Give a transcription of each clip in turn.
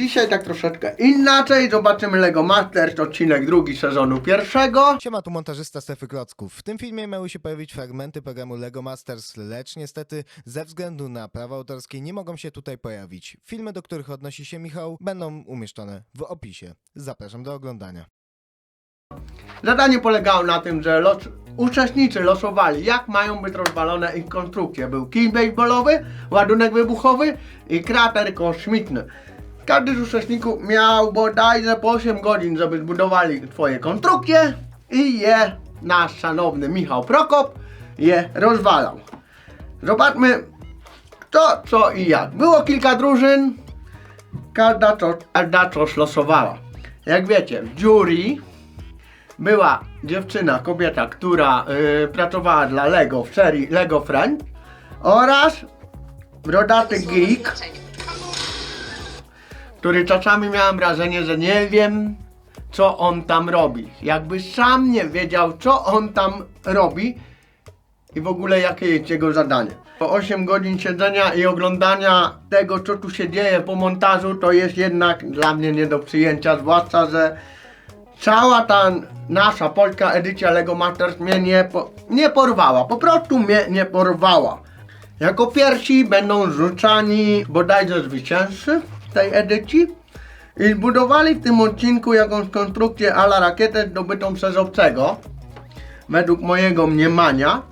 Dzisiaj tak troszeczkę inaczej. Zobaczymy Lego Masters, odcinek drugi sezonu pierwszego. Siema, tu montażysta Stefy Klocków. W tym filmie miały się pojawić fragmenty programu LEGO Masters, lecz niestety ze względu na prawa autorskie nie mogą się tutaj pojawić. Filmy, do których odnosi się Michał, będą umieszczone w opisie. Zapraszam do oglądania. Zadanie polegało na tym, że los... uczestnicy losowali, jak mają być rozwalone ich konstrukcje. Był kij baseballowy, ładunek wybuchowy i krater kosmiczny. Każdy z uczestników miał bodajże po 8 godzin, żeby zbudowali swoje konstrukcje i je nasz szanowny Michał Prokop je rozwalał. Zobaczmy kto, co i jak. Było kilka drużyn, każda, co, każda coś losowała. Jak wiecie, w jury była dziewczyna, kobieta, która y, pracowała dla Lego w serii Lego Friend oraz brodaty geek, który czasami miałem wrażenie, że nie wiem co on tam robi. Jakby sam nie wiedział co on tam robi i w ogóle jakie jest jego zadanie. Po 8 godzin siedzenia i oglądania tego co tu się dzieje po montażu to jest jednak dla mnie nie do przyjęcia, zwłaszcza, że cała ta nasza polska edycja Lego Masters mnie nie, po, nie porwała. Po prostu mnie nie porwała. Jako pierwsi będą rzucani bodajże zwycięzcy tej edycji i zbudowali w tym odcinku jakąś konstrukcję ala rakietę zdobytą przez obcego. Według mojego mniemania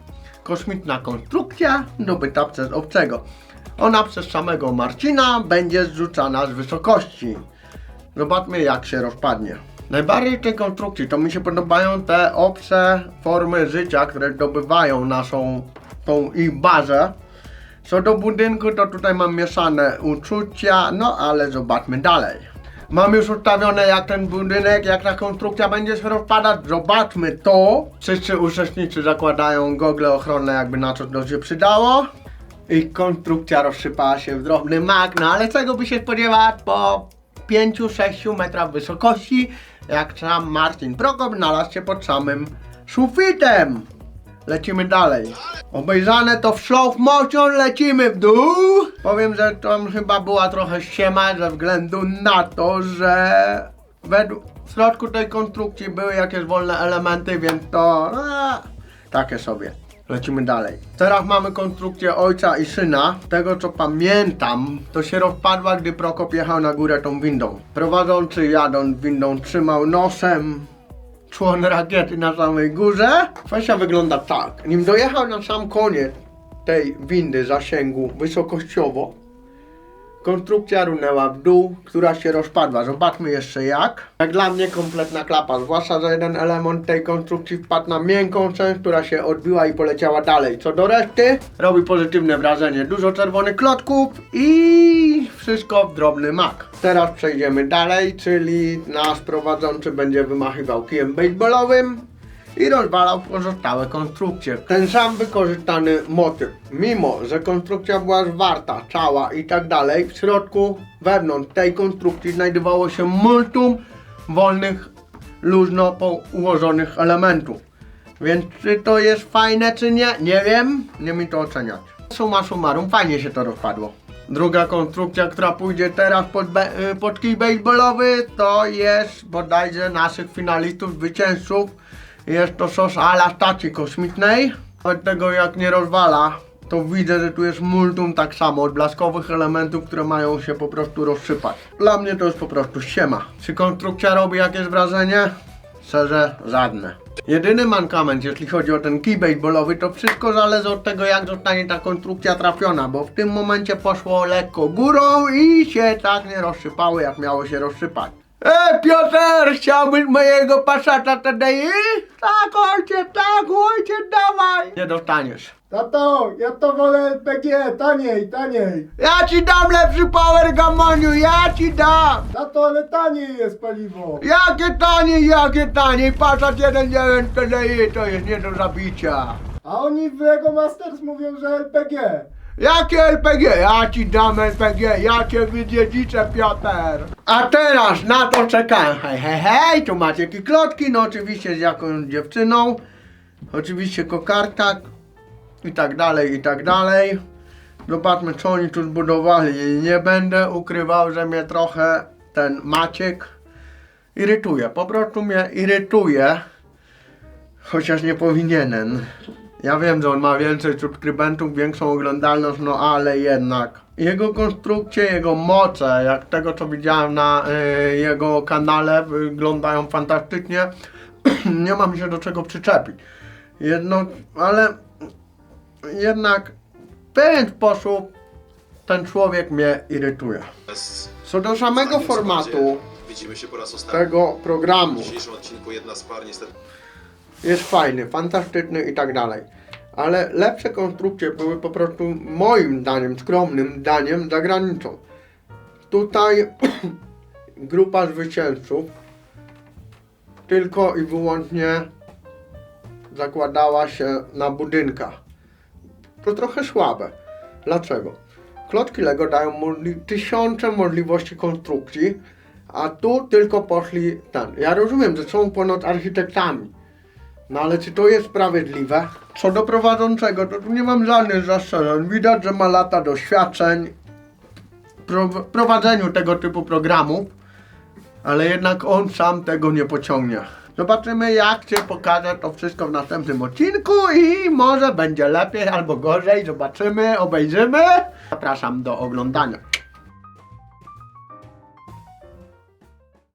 kosmiczna konstrukcja zdobyta przez obcego. Ona przez samego Marcina będzie zrzucana z wysokości. Zobaczmy jak się rozpadnie. Najbardziej tej konstrukcji to mi się podobają te obce formy życia, które zdobywają naszą tą ich bazę. Co do budynku to tutaj mam mieszane uczucia, no ale zobaczmy dalej. Mam już ustawione jak ten budynek, jak ta konstrukcja będzie się rozpadać. Zobaczmy to. Wszyscy uczestnicy zakładają gogle ochronne, jakby na co to się przydało. Ich konstrukcja rozsypała się w drobny mak, no ale czego by się spodziewać po 5-6 metrach wysokości, jak sam Marcin Prokop znalazł się pod samym sufitem. Lecimy dalej. Obejrzane to w slow motion, lecimy w dół. Powiem, że tam chyba była trochę ściema ze względu na to, że według, w środku tej konstrukcji były jakieś wolne elementy, więc to a, takie sobie. Lecimy dalej. Teraz mamy konstrukcję ojca i syna. Z tego co pamiętam, to się rozpadła, gdy Prokop jechał na górę tą windą. Prowadzący jadąc windą trzymał nosem człon rakiety na samej górze. Kwestia wygląda tak. Nim dojechał na sam koniec tej windy zasięgu wysokościowo, konstrukcja runęła w dół, która się rozpadła. Zobaczmy jeszcze jak. Jak dla mnie kompletna klapa, zwłaszcza, że jeden element tej konstrukcji wpadł na miękką część, która się odbiła i poleciała dalej. Co do reszty, robi pozytywne wrażenie. Dużo czerwonych klotków i wszystko w drobny mak. Teraz przejdziemy dalej, czyli nasz prowadzący będzie wymachywał kijem baseballowym i rozwalał pozostałe konstrukcje. Ten sam wykorzystany motyw. Mimo, że konstrukcja była zwarta, cała i tak dalej, w środku, wewnątrz tej konstrukcji znajdowało się multum wolnych, luźno ułożonych elementów. Więc czy to jest fajne, czy nie? Nie wiem, nie mi to oceniać. Suma summarum, fajnie się to rozpadło. Druga konstrukcja, która pójdzie teraz pod, be- y, pod kij baseballowy, to jest bodajże naszych finalistów, zwycięzców. Jest to sos ala stacji kosmicznej. Od tego jak nie rozwala, to widzę, że tu jest multum tak samo odblaskowych elementów, które mają się po prostu rozsypać. Dla mnie to jest po prostu ściema. Czy konstrukcja robi jakieś wrażenie? Szczerze, żadne. Jedyny mankament, jeśli chodzi o ten key baseballowy, to wszystko zależy od tego, jak zostanie ta konstrukcja trafiona, bo w tym momencie poszło lekko górą i się tak nie rozsypały, jak miało się rozsypać. E, Piotr, chciałbyś mojego pasata TDI? Tak, ojciec, tak, ojciec, dawaj! Nie dostaniesz. Tato, ja to wolę LPG, taniej, taniej. Ja ci dam lepszy power gamoniu, ja ci dam! Tato, ale taniej jest paliwo. Jakie taniej, jakie taniej, pasat 1.9 TDI to jest nie do zabicia. A oni w Lego Masters mówią, że LPG. Jakie LPG? Ja ci dam LPG, ja cię wydziedziczę, Piotr. A teraz na to czekałem. Hej, hej, hej, tu macie kiklotki, no oczywiście z jakąś dziewczyną. Oczywiście kokardka i tak dalej, i tak dalej. Zobaczmy, co oni tu zbudowali. Nie będę ukrywał, że mnie trochę ten Maciek irytuje. Po prostu mnie irytuje. Chociaż nie powinienem. Ja wiem, że on ma więcej subskrybentów, większą oglądalność, no ale jednak. Jego konstrukcje, jego moce, jak tego co widziałem na y, jego kanale, wyglądają fantastycznie. nie mam się do czego przyczepić. Jedno, ale jednak w pewien sposób ten człowiek mnie irytuje. Bez Co do samego zanim formatu Widzimy się po raz ostatni. tego programu, dzisiejszym odcinku jedna z par niestety jest fajny, fantastyczny i tak dalej. Ale lepsze konstrukcje były po prostu moim zdaniem, skromnym zdaniem, za granicą. Tutaj grupa zwycięzców tylko i wyłącznie zakładała się na budynkach. To trochę słabe. Dlaczego? Klocki Lego dają możli- tysiące możliwości konstrukcji, a tu tylko poszli ten. Ja rozumiem, że są ponoć architektami. No ale czy to jest sprawiedliwe? Co do prowadzącego, to tu nie mam żadnych zastrzeżeń. Widać, że ma lata doświadczeń pro- w prowadzeniu tego typu programów, ale jednak on sam tego nie pociągnie. Zobaczymy jak się pokaże to wszystko w następnym odcinku i może będzie lepiej albo gorzej. Zobaczymy, obejrzymy. Zapraszam do oglądania.